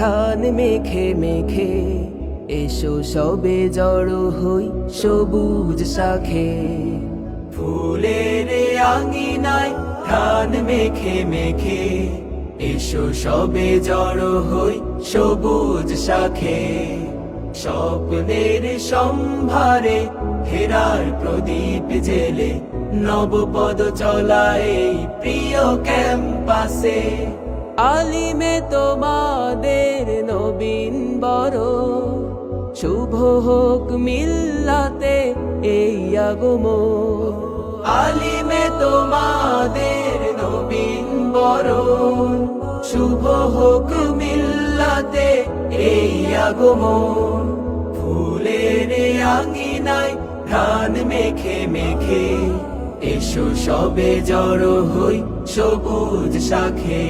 ঘ্রাণ মেখে মেখে, এসো সবে জড়ো হই সবুজ শাখে। ফুলের আঙিনায় ঘ্রাণ মেখে মেখে, এসো সবে জড়ো হই সবুজ শাখে। স্বপ্নের সম্ভারে ফেরার প্রদীপ জেলে, নবপদ চলায় প্রিয় ক্যাম্পাসে। আলিমে তোমাদের বড়, শুভ হোক মিল্লাতে এই আগম আলিমে তোমাদের নবীন বরণ, শুভ হোক মিল্লাতে এই আগমন। ফুলের আঙিনায় ঘ্রাণ মেখে মেখে, এসো সবে জড়ো হই সবুজ শাখে।